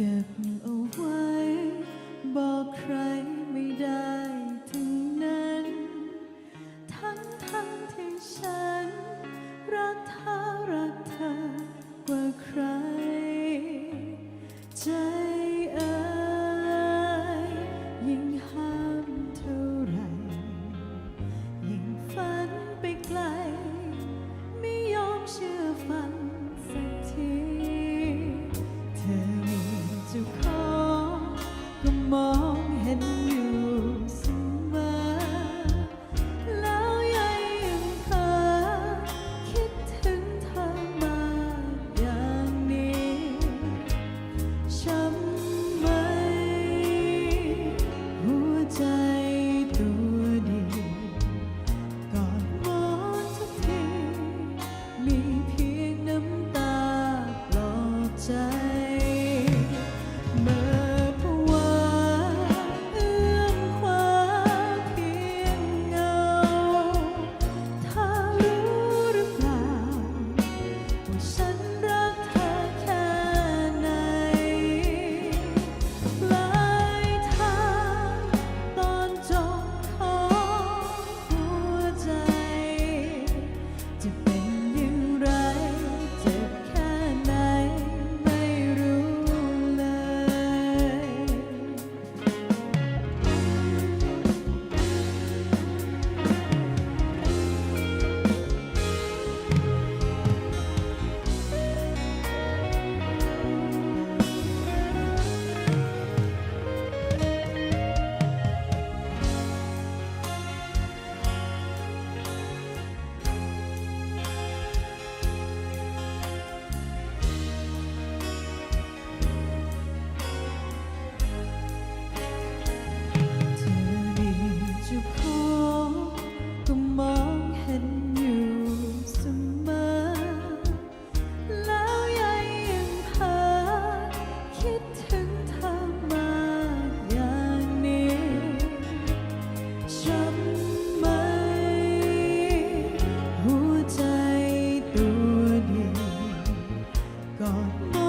เก็บเอาไว้ บอกใครไม่ได้ and you. gone.